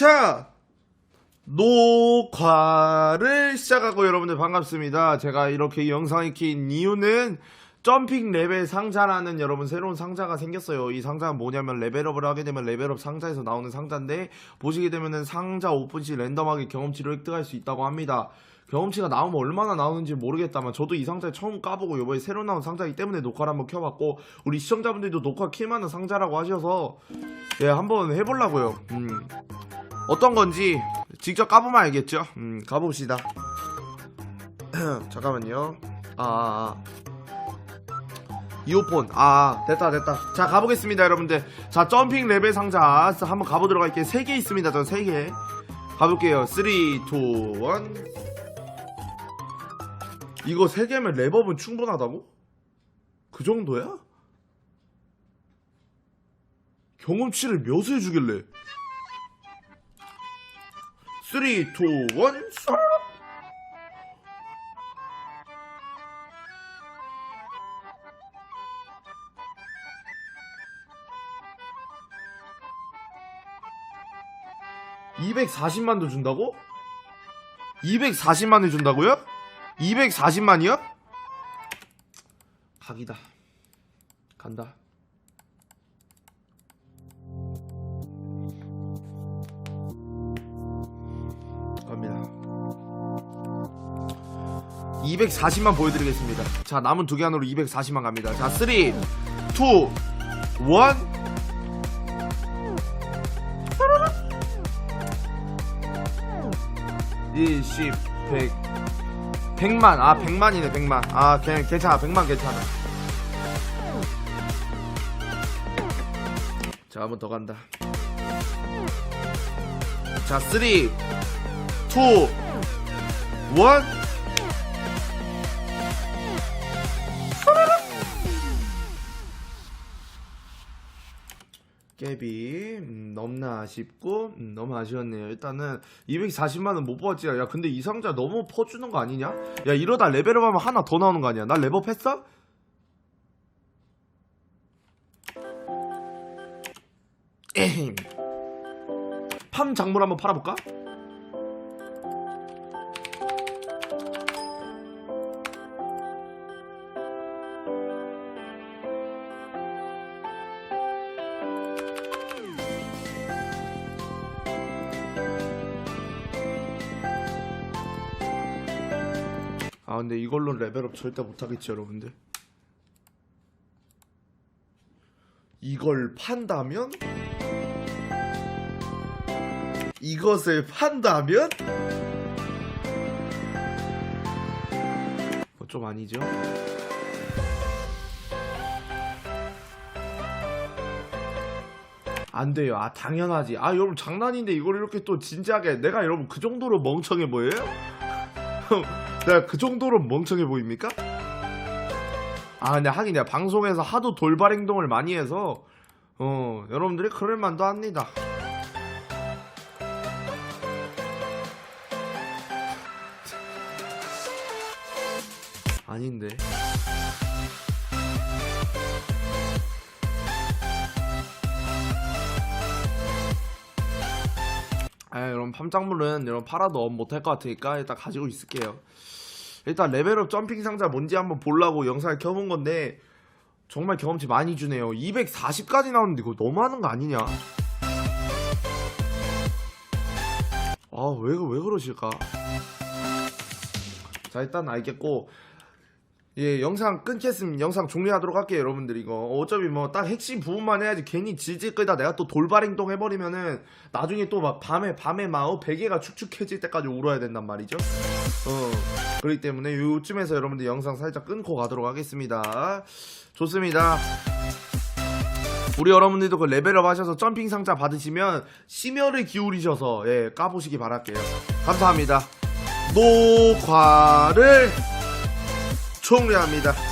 자, 녹화를 시작하고 여러분들 반갑습니다. 제가 이렇게 영상을 킨 이유는 점핑 레벨 상자라는 여러분 새로운 상자가 생겼어요. 이 상자는 뭐냐면 레벨업을 하게 되면 레벨업 상자에서 나오는 상자인데 보시게 되면은 상자 오픈 시 랜덤하게 경험치를 획득할 수 있다고 합니다. 경험치가 나오면 얼마나 나오는지 모르겠다만 저도 이 상자를 처음 까보고 이번에 새로 나온 상자이기 때문에 녹화를 한번 켜봤고 우리 시청자분들도 녹화 킬만한 상자라고 하셔서 예 한번 해보려고요. 음. 어떤 건지 직접 까보면 알겠죠? 음, 가봅시다. 잠깐만요. 아, 아, 아. 이어폰. 아, 됐다, 됐다. 자, 가보겠습니다, 여러분들. 자, 점핑 레벨 상자 한번 가보도록 할게요. 3개 있습니다, 전 3개. 가볼게요. 3, 2, 1. 이거 3개면 랩업은 충분하다고? 그 정도야? 경험치를 몇을 주길래? 3, 2, 1, 쏴! (240만도) 준다고? (240만을) 준다고요? (240만이요) 각이다 간다. 240만 보여드리겠습니다. 자, 남은 두 개 안으로 240만 갑니다. 자, 3, 2, 1. 20, 100. 100만. 아, 100만이네, 100만. 아, 괜- 괜찮아. 100만 괜찮아. 자, 한 번 더 간다. 자, 3, 2, 1. 깨비 음, 너무나 아쉽고 음, 너무 아쉬웠네요. 일단은 240만원 못 뽑았지. 야 근데 이 상자 너무 퍼주는 거 아니냐? 야 이러다 레벨업 하면 하나 더 나오는 거 아니야? 나 레벨업 했어? 에헴. 팜 작물 한번 팔아볼까? 아 근데 이걸로 레벨업 절대 못하겠지 여러분들. 이걸 판다면? 이것을 판다면? 뭐 좀 아니죠? 안 돼요. 아 당연하지. 아 여러분 장난인데 이걸 이렇게 또 진지하게 내가 여러분 그 정도로 멍청해 보여요? 내가 그 정도로 멍청해 보입니까? 아 근데 하긴 내가 방송에서 하도 돌발 행동을 많이 해서 어 여러분들이 그럴 만도 합니다 아닌데 아 여러분 팜작물은 여러분 팔아도 업 못할 것 같으니까 일단 가지고 있을게요. 일단 레벨업 점핑 상자 뭔지 한번 보려고 영상을 켜본 건데 정말 경험치 많이 주네요. 240까지 나오는데 이거 너무하는 거 아니냐? 아왜 왜 그러실까? 자 일단 알겠고 예 영상 끊겠으면 영상 종료하도록 할게요 여러분들 이거. 어차피 뭐 딱 핵심 부분만 해야지 괜히 질질 끌다 내가 또 돌발 행동 해버리면은 나중에 또 막 밤에 밤에 막 어, 베개가 축축해질 때까지 울어야 된단 말이죠. 어 그렇기 때문에 요쯤에서 여러분들 영상 살짝 끊고 가도록 하겠습니다. 좋습니다. 우리 여러분들도 그 레벨업 하셔서 점핑 상자 받으시면 심혈을 기울이셔서 예 까보시기 바랄게요. 감사합니다. 녹화를 종료합니다